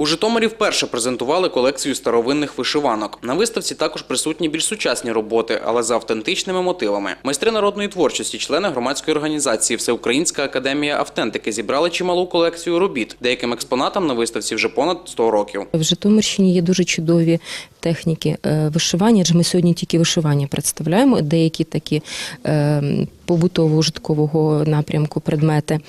У Житомирі вперше презентували колекцію старовинних вишиванок. На виставці також присутні більш сучасні роботи, але за автентичними мотивами. Майстри народної творчості, члени громадської організації Всеукраїнська академія автентики зібрали чималу колекцію робіт. Деяким експонатам на виставці вже понад 100 років. В Житомирщині є дуже чудові техніки е, вишивання, адже ми сьогодні тільки вишивання представляємо, деякі такі побутово-ужиткового напрямку предмети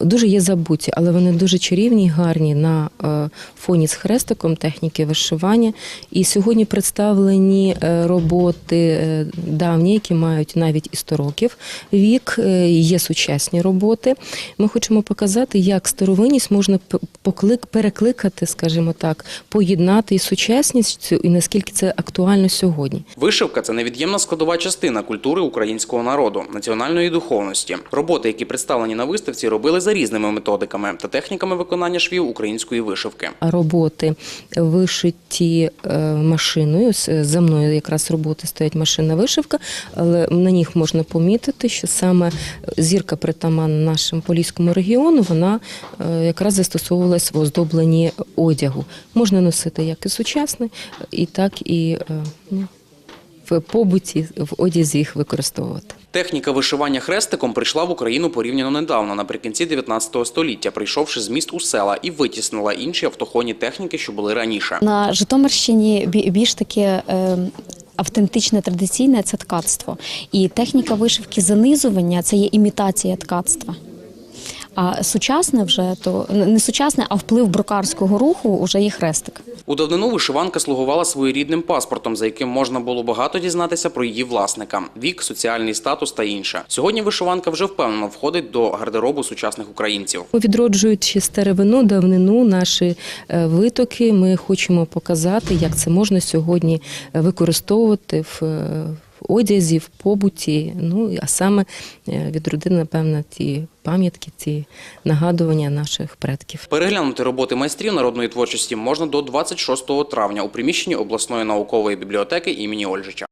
дуже є забуті, але вони дуже чарівні, і гарні на е, фоні з хрестиком техніки вишивання. І сьогодні представлені е, роботи е, давні, які мають навіть і 100 років вік, є сучасні роботи. Ми хочемо показати, як старовинність можна поклик, перекликати, скажімо так, поєднати із сучасністю і наскільки це актуально сьогодні. Вишивка це невід'ємна складова частина культури українського народу, національної духовності. Роботи, які представлені на виставці, робили за різними методиками та техніками виконання швів української вишивки. Роботи вишиті е, машиною. За мною якраз роботи стоять машинна вишивка, але на них можна помітити, що саме зірка притаманна нашому поліському регіону, вона е, якраз застосовувалась в оздобленні одягу. Можна носити як і сучасний, і так і е, ну, в побуті, в одязі їх використовувати. Техніка вишивання хрестиком прийшла в Україну порівняно недавно, наприкінці 19 століття, прийшовши з міст у села і витіснила інші автохонні техніки, що були раніше. На Житомирщині бі- більш таке. е, Автентичне традиційне це ткацтво. І техніка вишивки занизування це є імітація ткацтва. А сучасне вже то не сучасне, а вплив брокарського руху вже є хрестик. У давнину вишиванка слугувала своєрідним паспортом, за яким можна було багато дізнатися про її власника – вік, соціальний статус та інше. Сьогодні вишиванка вже впевнено входить до гардеробу сучасних українців. Відроджуючи старовину, давнину, наші е, витоки, ми хочемо показати, як це можна сьогодні е, використовувати в. Е, в Одязі, в побуті, ну а саме від відродити, напевно, ті пам'ятки, ці нагадування наших предків. Переглянути роботи майстрів народної творчості можна до 26 травня у приміщенні обласної наукової бібліотеки імені Ольжича.